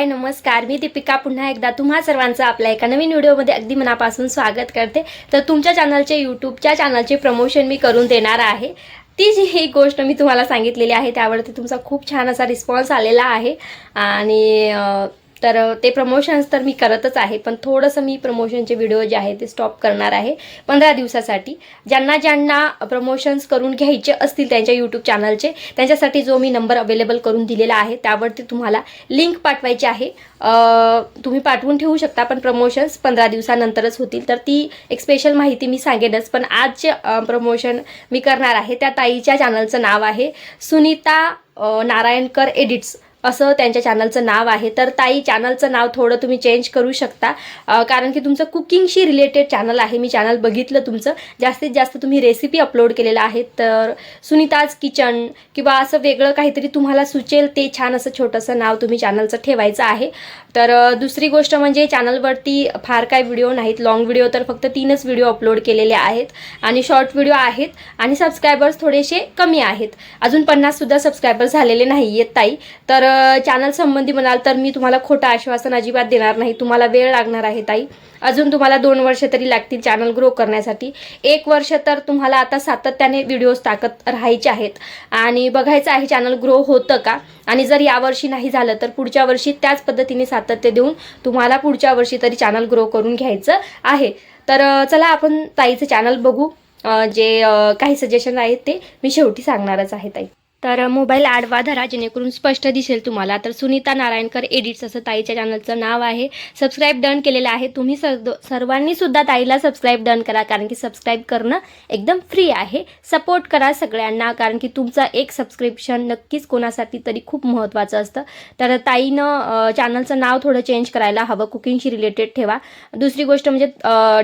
हाय नमस्कार. मी दीपिका. पुन्हा एकदा तुम्हा सर्वांचं आपल्या एका नवीन व्हिडिओमध्ये अगदी मनापासून स्वागत करते. तर तुमच्या चॅनलचे यूट्यूबच्या चॅनलचे प्रमोशन मी करून देणार आहे. ती जी ही गोष्ट मी तुम्हाला सांगितलेली आहे त्यावरती तुमचा खूप छान असा रिस्पॉन्स आलेला आहे. आणि तर ते प्रमोशन्स तर मी करतच आहे पण थोडंसं मी प्रमोशनचे व्हिडिओ जे आहे ते स्टॉप करणार आहे. पंधरा दिवसासाठी. ज्यांना ज्यांना प्रमोशन्स करून घ्यायचे असतील त्यांच्या यूट्यूब चॅनलचे त्यांच्यासाठी जो मी नंबर अवेलेबल करून दिलेला आहे त्यावरती तुम्हाला लिंक पाठवायची आहे. तुम्ही पाठवून ठेवू शकता पण प्रमोशन्स पंधरा दिवसानंतरच होतील. तर ती एक स्पेशल माहिती मी सांगेनच पण आज जे प्रमोशन मी करणार आहे. त्या ताईच्या चॅनलचं नाव आहे सुनीता नारायणकर एडिट्स असं त्यांच्या चॅनलचं नाव आहे. तर ताई चॅनलचं नाव थोडं तुम्ही चेंज करू शकता. कारण की तुमचं कुकिंगशी रिलेटेड चॅनल आहे. मी चॅनल बघितलं तुमचं. जास्तीत जास्त तुम्ही रेसिपी अपलोड केलेलं आहे. तर सुनीताज किचन किंवा असं वेगळं काहीतरी तुम्हाला सुचेल ते छान असं छोटंसं नाव तुम्ही चॅनलचं ठेवायचं आहे. तर दुसरी गोष्ट म्हणजे चॅनलवरती फार काय व्हिडिओ नाहीत. लॉंग व्हिडिओ तर फक्त तीनच व्हिडिओ अपलोड केलेले आहेत. आणि शॉर्ट व्हिडिओ आहेत. आणि सबस्क्रायबर्स थोडेसे कमी आहेत. अजून पन्नाससुद्धा सबस्क्रायबर झालेले नाही आहेत ताई. तर चॅनल संबंधी म्हणाल तर मी तुम्हाला खोटं आश्वासन अजिबात देणार नाही. तुम्हाला वेळ लागणार आहे ताई. अजून तुम्हाला दोन वर्ष तरी लागतील चॅनल ग्रो करण्यासाठी. एक वर्ष तर तुम्हाला आता सातत्याने व्हिडिओज टाकत राहायचे आहेत. आणि बघायचं आहे चॅनल ग्रो होतं का? आणि जर यावर्षी नाही झालं तर पुढच्या वर्षी त्याच पद्धतीने सातत्य देऊन तुम्हाला पुढच्या वर्षी तरी चॅनल ग्रो करून घ्यायचं आहे. तर चला आपण ताईचं चॅनल बघू. जे काही सजेशन आहेत ते मी शेवटी सांगणारच आहे ताई. तर मोबाईल आडवा धरा जेणेकरून स्पष्ट दिसेल तुम्हाला. तर सुनीता नारायणकर एडिट्स असं ताईच्या चॅनलचं नाव आहे. सबस्क्राईब डन केलेलं आहे. तुम्ही सर्व सर्वांनी सुद्धा ताईला सबस्क्राईब डन करा कारण की सबस्क्राईब करणं एकदम फ्री आहे. सपोर्ट करा सगळ्यांना कारण की तुमचं एक सबस्क्रिप्शन नक्कीच कोणासाठी तरी खूप महत्त्वाचं असतं. तर ताईनं चॅनलचं नाव थोडं चेंज करायला हवं. कुकिंगशी रिलेटेड ठेवा. दुसरी गोष्ट म्हणजे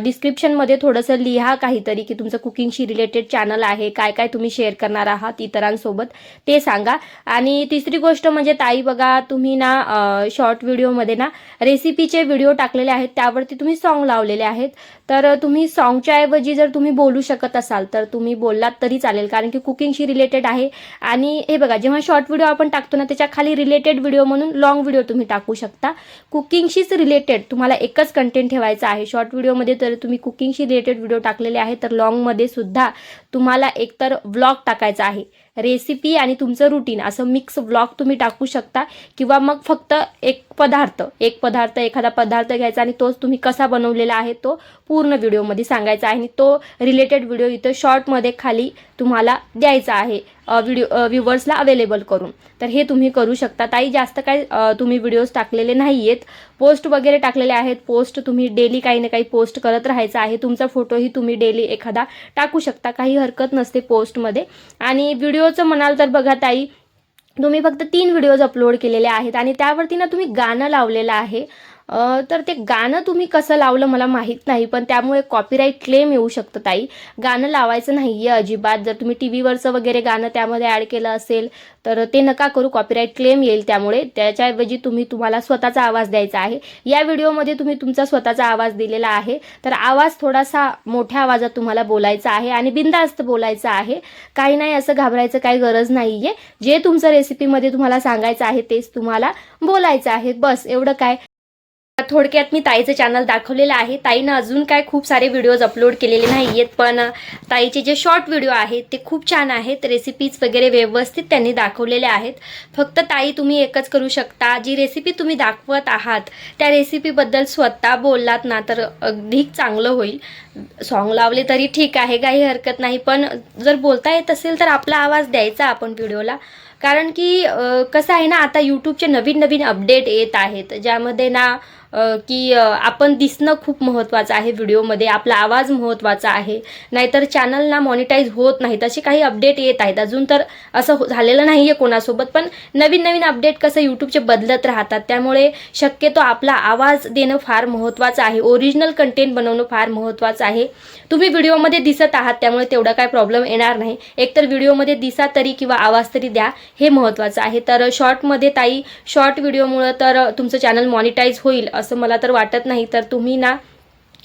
डिस्क्रिप्शनमध्ये थोडंसं लिहा काहीतरी की तुमचं कुकिंगशी रिलेटेड चॅनल आहे. काय काय तुम्ही शेअर करणार आहात इतरांसोबत. ते सांगा. आणि तिसरी गोष्ट म्हणजे ताई बघा तुम्ही ना शॉर्ट व्हिडिओमध्ये ना रेसिपीचे व्हिडिओ टाकलेले आहेत. त्यावरती तुम्ही सॉन्ग लावलेले आहेत. तर तुम्ही सॉन्गच्या ऐवजी जर तुम्ही बोलू शकत असाल तर तुम्ही बोललात तरी चालेल. कारण की कुकिंगशी रिलेटेड आहे. आणि हे बघा जेव्हा शॉर्ट व्हिडिओ आपण टाकतो ना त्याच्याखाली रिलेटेड व्हिडिओ म्हणून लॉंग व्हिडिओ तुम्ही टाकू शकता. कुकिंगशीच रिलेटेड तुम्हाला एकच कंटेंट ठेवायचा आहे. शॉर्ट व्हिडिओमध्ये तर तुम्ही कुकिंगशी रिलेटेड व्हिडिओ टाकलेले आहे. तर लॉंगमध्ये सुद्धा तुम्हाला एकतर व्लॉग टाकायचा आहे. रेसिपी आणि तुमचं रुटीन असं मिक्स ब्लॉग तुम्ही टाकू शकता. किंवा मग फक्त एक पदार्थ एक पदार्थ एखादा पदार्थ घ्यायचा आणि तोच तुम्ही कसा बनवलेला आहे तो पूर्ण व्हिडिओमध्ये सांगायचा आहे. आणि तो रिलेटेड व्हिडिओ इथं शॉर्टमध्ये खाली तुम्हाला द्यायचा आहे. व्हिडिओ व्ह्युवर्सला अवेलेबल करून. तर हे तुम्ही करू शकता. ताई जास्त काय तुम्ही व्हिडिओज टाकलेले नाही आहेत पोस्ट वगैरे टाकलेले आहेत. पोस्ट तुम्ही डेली काही ना काही पोस्ट करत राहायचं आहे. तुमचा फोटोही तुम्ही डेली एखादा टाकू शकता. काही हरकत नसते पोस्टमध्ये आणि व्हिडिओचं म्हणाल तर बघा ताई तुम्ही फक्त तीन व्हिडिओज अपलोड केलेले आहेत. आणि त्यावरती ना तुम्ही गाणं लावलेलं आहे. तर ते गाणं तुम्ही कसं लावलं मला माहीत नाही पण त्यामुळे कॉपीराईट क्लेम येऊ शकतं ताई. गाणं लावायचं नाही आहे अजिबात. जर तुम्ही टी व्हीवरचं वगैरे गाणं त्यामध्ये ॲड केलं असेल तर ते नका करू. कॉपीराईट क्लेम येईल त्यामुळे. त्याच्याऐवजी तुम्ही तुम्हाला स्वतःचा आवाज द्यायचा आहे. या व्हिडिओमध्ये तुम्ही तुमचा स्वतःचा आवाज दिलेला आहे. तर आवाज थोडासा मोठ्या आवाजात तुम्हाला बोलायचा आहे आणि बिंदास्त बोलायचं आहे. काही नाही असं घाबरायचं काही गरज नाही आहे जे तुमचं रेसिपीमध्ये तुम्हाला सांगायचं आहे तेच तुम्हाला बोलायचं आहे. बस एवढं काय? थोडक्यात मी ताईचं चॅनल दाखवलेलं आहे. ताईनं अजून काय खूप सारे व्हिडिओज अपलोड केलेले नाही आहेत पण ताईचे जे शॉर्ट व्हिडिओ आहेत ते खूप छान आहेत. रेसिपीज वगैरे व्यवस्थित त्यांनी दाखवलेले आहेत. फक्त ताई तुम्ही एकच करू शकता. जी रेसिपी तुम्ही दाखवत आहात त्या रेसिपीबद्दल स्वतः बोललात ना तर अधिक चांगलं होईल. सॉन्ग लावले तरी ठीक आहे काही हरकत नाही. पण जर बोलता येत असेल तर आपला आवाज द्यायचा आपण व्हिडिओला कारण की कसं आहे ना आता यूट्यूबचे नवीन नवीन अपडेट येत आहेत. ज्यामध्ये ना की आपण दिसणं खूप महत्त्वाचं आहे व्हिडिओमध्ये आपला आवाज महत्त्वाचा आहे. नाहीतर चॅनलना मॉनिटाईज होत नाहीत असे काही अपडेट येत आहेत. अजून तर असं हो- झालेलं नाही आहे कोणासोबत पण नवीन नवीन अपडेट कसं यूट्यूबचे बदलत राहतात. त्यामुळे शक्यतो आपला आवाज देणं फार महत्त्वाचं आहे. ओरिजिनल कंटेंट बनवणं फार महत्त्वाचं आहे. तुम्ही व्हिडिओमध्ये दिसत आहात त्यामुळे तेवढा काय प्रॉब्लेम येणार नाही. एकतर व्हिडिओमध्ये दिसा तरी किंवा आवाज तरी द्या हे महत्त्वाचं आहे. तर शॉर्टमध्ये ताई शॉर्ट व्हिडिओमुळं तर तुमचं चॅनल मॉनिटाईज होईल असं असं मला तर वाटत नाही. तर तुम्ही ना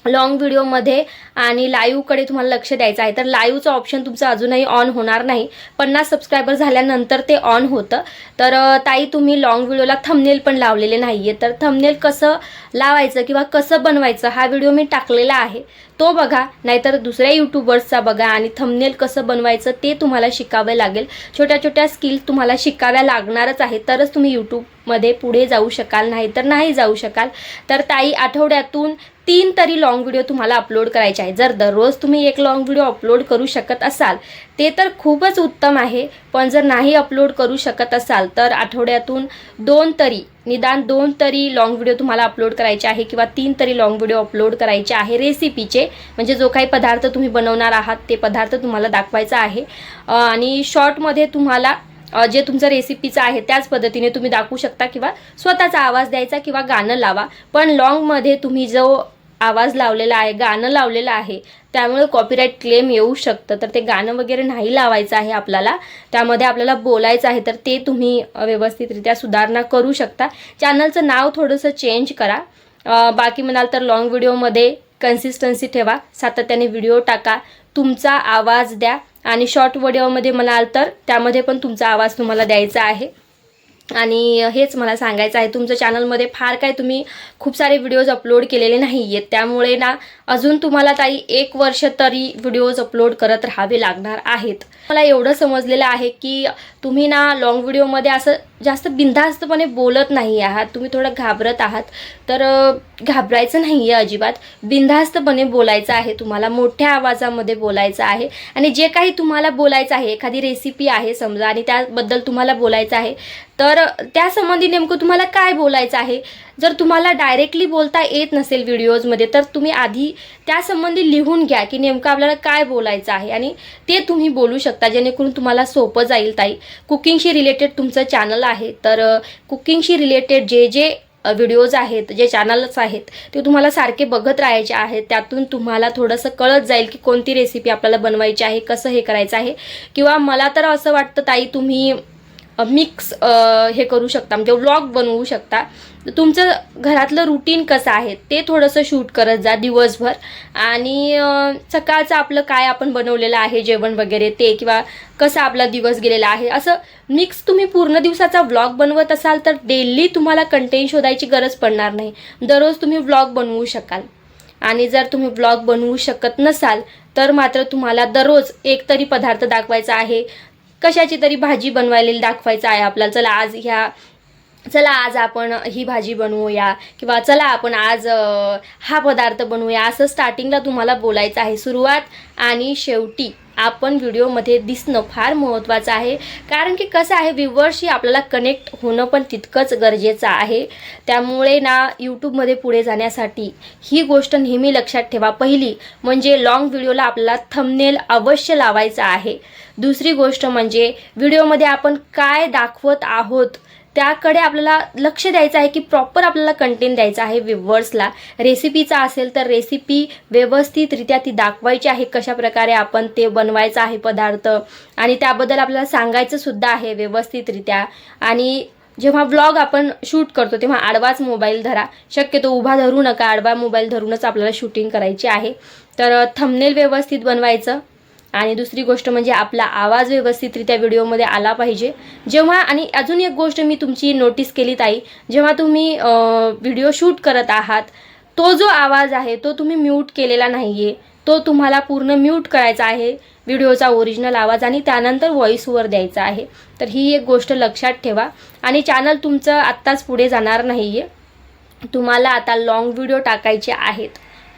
लॉंग व्हिडिओमध्ये आणि लाईव्हकडे तुम्हाला लक्ष द्यायचं आहे. तर लाईव्हचं ऑप्शन तुमचं अजूनही ऑन होणार नाही. पन्नास सबस्क्रायबर झाल्यानंतर ते ऑन होतं. तर ताई तुम्ही लॉंग व्हिडिओला थमनेल पण लावलेले नाही आहे तर थमनेल कसं लावायचं किंवा कसं बनवायचं हा व्हिडिओ मी टाकलेला आहे. तो बघा नाहीतर दुसऱ्या यूट्यूबर्सचा बघा आणि थमनेल कसं बनवायचं ते तुम्हाला शिकावं लागेल. छोट्या छोट्या स्किल तुम्हाला शिकाव्या लागणारच आहे. तरच तुम्ही मध्ये पुढे जाऊ शकाल नाही तर नाही जाऊ शकाल. तर ताई आठवड्यातून तीन तरी लॉंग व्हिडिओ तुम्हाला अपलोड करायचे आहे जर दररोज तुम्ही एक लॉंग व्हिडिओ अपलोड करू शकत असाल ते तर खूपच उत्तम आहे. पण जर नाही अपलोड करू शकत असाल तर आठवड्यातून दोन तरी निदान दोन तरी लॉंग व्हिडिओ तुम्हाला अपलोड करायचे आहे किंवा तीन तरी लॉंग व्हिडिओ अपलोड करायचे आहे रेसिपीचे म्हणजे जो काही पदार्थ तुम्ही बनवणार आहात ते पदार्थ तुम्हाला दाखवायचा आहे. आणि शॉर्टमध्ये तुम्हाला जे तुमचं रेसिपीचं आहे त्याच पद्धतीने तुम्ही दाखवू शकता किंवा स्वतःचा आवाज द्यायचा किंवा गाणं लावा. पण लॉंगमध्ये तुम्ही जो आवाज लावलेला आहे गाणं लावलेलं आहे त्यामुळे कॉपीराईट क्लेम येऊ शकतं. तर ते गाणं वगैरे नाही लावायचं आहे आपल्याला. त्यामध्ये आपल्याला बोलायचं आहे तर ते तुम्ही व्यवस्थितरित्या सुधारणा करू शकता. चॅनलचं नाव थोडंसं चेंज करा. बाकी म्हणाल तर लॉंग व्हिडिओमध्ये कन्सिस्टन्सी ठेवा. सातत्याने व्हिडिओ टाका. तुमचा आवाज द्या. आणि शॉर्ट व्हिडिओमध्ये म्हणाल तर त्यामध्ये पण तुमचा आवाज तुम्हाला द्यायचा आहे. आणि हेच मला सांगायचं आहे तुमच्या चॅनलमध्ये फार काय तुम्ही खूप सारे व्हिडिओज अपलोड केलेले नाही आहेत त्यामुळे ना अजून तुम्हाला ताई एक वर्ष तरी व्हिडिओज अपलोड करत राहावे लागणार आहेत. मला एवढं समजलेलं आहे की तुम्ही ना लॉंग व्हिडिओमध्ये असं जास्त बिनधास्तपणे बोलत नाही आहात. तुम्ही थोडं घाबरत आहात. तर घाबरायचं नाही आहे अजिबात. बिनधास्तपणे बोलायचं आहे तुम्हाला मोठ्या आवाजामध्ये बोलायचं आहे. आणि जे काही तुम्हाला बोलायचं आहे एखादी रेसिपी आहे समजा आणि त्याबद्दल तुम्हाला बोलायचं आहे तर त्या संबंधी नेमकं तुम्हाला काय बोलायचं आहे? जर तुम्हाला डायरेक्टली बोलता येत नसेल व्हिडिओजमध्ये तर तुम्ही आधी त्यासंबंधी लिहून घ्या की नेमकं आपल्याला काय बोलायचं आहे. आणि ते तुम्ही बोलू शकता जेणेकरून तुम्हाला सोपं जाईल ताई. कुकिंगशी रिलेटेड तुमचं चॅनल आहे तर कुकिंगशी रिलेटेड जे जे व्हिडिओज आहेत जे चॅनल्स आहेत ते तुम्हाला सारखे बघत राहायचे आहेत. त्यातून तुम्हाला थोडंसं कळत जाईल की कोणती रेसिपी आपल्याला बनवायची आहे कसं हे करायचं आहे. किंवा मला तर असं वाटतं ताई तुम्ही मिक्स हे करू शकता. म्हणजे व्लॉग बनवू शकता. तुमचं घरातलं रुटीन कसं आहे ते थोडंसं शूट करत जा दिवसभर. आणि सकाळचं आपलं काय आपण बनवलेलं आहे जेवण वगैरे ते किंवा कसा आपला दिवस गेलेला आहे असं मिक्स तुम्ही पूर्ण दिवसाचा व्लॉग बनवत असाल तर डेली तुम्हाला कंटेंट शोधायची गरज पडणार नाही. दररोज तुम्ही व्लॉग बनवू शकाल. आणि जर तुम्ही ब्लॉग बनवू शकत नसाल तर मात्र तुम्हाला दररोज एक तरी पदार्थ दाखवायचा आहे. कशाची तरी भाजी बनवायला दाखवायचं आहे आपल्याला. चला आज ह्या चला आज आपण ही भाजी बनवूया किंवा चला आपण आज हा पदार्थ बनवूया. असं स्टार्टिंगला तुम्हाला बोलायचं आहे सुरुवात आणि शेवटी. आपण व्हिडिओमध्ये दिसणं फार महत्त्वाचं आहे. कारण की कसं आहे व्ह्युअर्सशी आपल्याला कनेक्ट होणं पण तितकंच गरजेचं आहे. त्यामुळे ना यूट्यूबमध्ये पुढे जाण्यासाठी ही गोष्ट नेहमी लक्षात ठेवा. पहिली म्हणजे लाँग व्हिडिओला आपल्याला थंबनेल अवश्य लावायचं आहे. दुसरी गोष्ट म्हणजे व्हिडिओमध्ये आपण काय दाखवत आहोत त्याकडे आपल्याला लक्ष द्यायचं आहे की प्रॉपर आपल्याला कंटेंट द्यायचा आहे व्ह्युअर्सला रेसिपीचा असेल तर रेसिपी व्यवस्थितरित्या ती दाखवायची आहे कशा प्रकारे आपण ते बनवायचं आहे पदार्थ. आणि त्याबद्दल आपल्याला सांगायचं सुद्धा आहे व्यवस्थितरित्या. आणि जेव्हा व्लॉग आपण शूट करतो तेव्हा आडवाच मोबाईल धरा. शक्यतो उभा धरू नका आडवा मोबाईल धरूनच आपल्याला शूटिंग करायची आहे. तर थंबनेल व्यवस्थित बनवायचं. आणि दुसरी गोष्ट म्हणजे आपला आवाज व्यवस्थितरित्या व्हिडिओमध्ये आला पाहिजे. जेव्हा आणि अजून एक गोष्ट मी तुमची नोटीस केली ताई जेव्हा तुम्ही व्हिडिओ शूट करत आहात तो जो आवाज आहे तो तुम्ही म्यूट केलेला नाही आहे तो तुम्हाला पूर्ण म्यूट करायचा आहे व्हिडिओचा ओरिजिनल आवाज आणि त्यानंतर व्हॉईसवर द्यायचा आहे. तर ही एक गोष्ट लक्षात ठेवा. आणि चॅनल तुमचं आत्ताच पुढे जाणार नाही आहे तुम्हाला आता लाँग व्हिडिओ टाकायचे आहेत.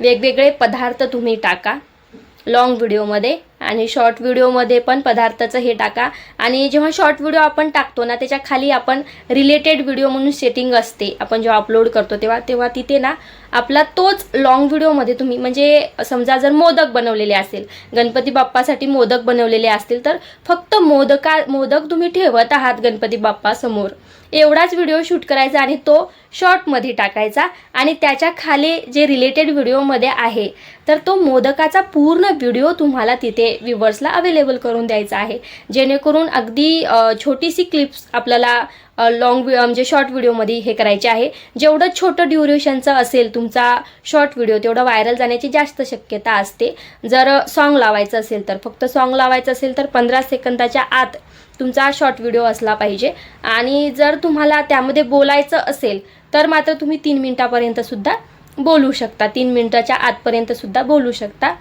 वेगवेगळे पदार्थ तुम्ही टाका. लाँग व्हिडिओमध्ये आणि शॉर्ट व्हिडिओमध्ये पण पदार्थाचं हे टाका. आणि जेव्हा शॉर्ट व्हिडिओ आपण टाकतो ना त्याच्याखाली आपण रिलेटेड व्हिडिओ म्हणून सेटिंग असते. आपण जेव्हा अपलोड करतो तेव्हा तेव्हा तिथे ना आपला तोच लॉंग व्हिडिओमध्ये तुम्ही म्हणजे समजा जर मोदक बनवलेले असेल गणपती बाप्पासाठी मोदक बनवलेले असतील तर फक्त मोदका मोदक तुम्ही ठेवत आहात गणपती बाप्पासमोर एवढाच व्हिडिओ शूट करायचा आणि तो शॉर्टमध्ये टाकायचा आणि त्याच्याखाली जे रिलेटेड व्हिडिओमध्ये आहे तर तो मोदकाचा पूर्ण व्हिडिओ तुम्हाला तिथे व्ह्युवर्सला अवेलेबल करून द्यायचा आहे. जेणेकरून अगदी छोटीशी क्लिप्स आपल्याला लॉंग म्हणजे शॉर्ट व्हिडिओमध्ये हे करायचे आहे. जेवढं छोटं ड्युरेशनचं असेल तुमचा शॉर्ट व्हिडिओ तेवढं व्हायरल जाण्याची जास्त शक्यता असते. जर सॉन्ग लावायचं असेल तर फक्त सॉन्ग लावायचं असेल तर पंधरा सेकंदाच्या आत तुमचा शॉर्ट व्हिडिओ असला पाहिजे. आणि जर तुम्हाला त्यामध्ये बोलायचं असेल तर मात्र तुम्ही तीन मिनटापर्यंतसुद्धा बोलू शकता. तीन मिनटाच्या आतपर्यंतसुद्धा बोलू शकता.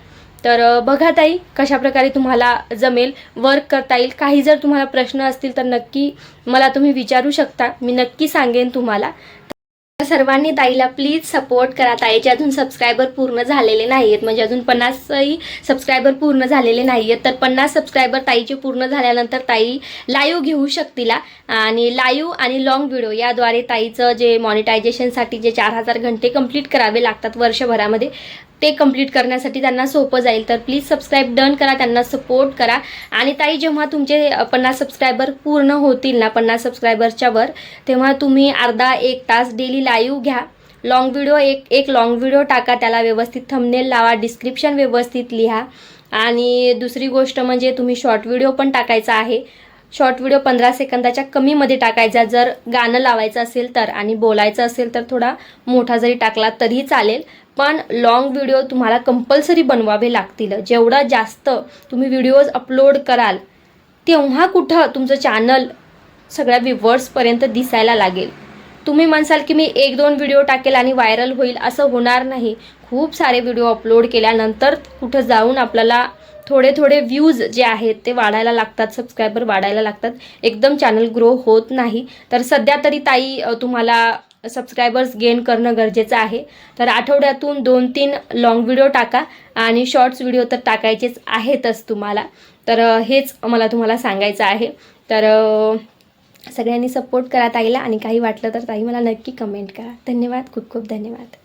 तर बघा ताई कशा प्रकारे तुम्हाला जमेल वर्क करता येईल. काही जर तुम्हाला प्रश्न असतील तर नक्की मला तुम्ही विचारू शकता. मी नक्की सांगेन तुम्हाला. सर्वांनी ताईला प्लीज सपोर्ट करा. ताईचे अजून सबस्क्रायबर पूर्ण झालेले नाही आहेत म्हणजे अजून पन्नासही सबस्क्रायबर पूर्ण झालेले नाही आहेत तर पन्नास सबस्क्रायबर ताईचे पूर्ण झाल्यानंतर ताई लाईव्ह घेऊ शकतील आणि लाईव्ह आणि लाँग व्हिडिओ याद्वारे ताईचं जे मॉनिटायझेशनसाठी जे चार हजार घंटे कंप्लीट करावे लागतात वर्षभरामध्ये ते कंप्लीट करण्यासाठी त्यांना सोपं जाईल. तर प्लीज सबस्क्राईब डन करा त्यांना सपोर्ट करा. आणि ताई जेव्हा तुमचे पन्नास सबस्क्रायबर पूर्ण होतील ना पन्नास सबस्क्रायबरच्या वर तेव्हा तुम्ही अर्धा एक तास डेली लाईव्ह घ्या. लाँग व्हिडिओ एक एक लाँग व्हिडिओ टाका त्याला व्यवस्थित थंबनेल लावा डिस्क्रिप्शन व्यवस्थित लिहा. आणि दुसरी गोष्ट म्हणजे तुम्ही शॉर्ट व्हिडिओ पण टाकायचा आहे. शॉर्ट व्हिडिओ पंधरा सेकंदाच्या कमीमध्ये टाकायचा. जर गाणं लावायचं असेल तर आणि बोलायचं असेल तर थोडा मोठा जरी टाकला तरी चालेल. पण लॉंग व्हिडिओ तुम्हाला कंपल्सरी बनवावे लागतील. जेवढा जास्त तुम्ही व्हिडिओज अपलोड कराल तेव्हा कुठं तुमचं चॅनल सगळ्या व्हिवर्सपर्यंत दिसायला लागेल. तुम्ही म्हणसाल की मी एक दोन व्हिडिओ टाकेल आणि व्हायरल होईल असं होणार नाही. खूप सारे व्हिडिओ अपलोड केल्यानंतर कुठं जाऊन आपल्याला थोडे थोडे व्ह्यूज जे आहेत ते वाढायला लागतात सबस्क्रायबर वाढायला लागतात. एकदम चॅनल ग्रो होत नाही. तर सध्या तरी ताई तुम्हाला सबस्क्रायबर्स गेन करणं गरजेचं आहे. तर आठवड्यातून दोन तीन लाँग व्हिडिओ टाका आणि शॉर्ट्स व्हिडिओ तर टाकायचेच आहेतच तुम्हाला. तर हेच मला तुम्हाला सांगायचं आहे. तर सगळ्यांनी सपोर्ट करा ताईला आणि काही वाटलं तर ताई मला नक्की कमेंट करा. धन्यवाद खूप खूप धन्यवाद.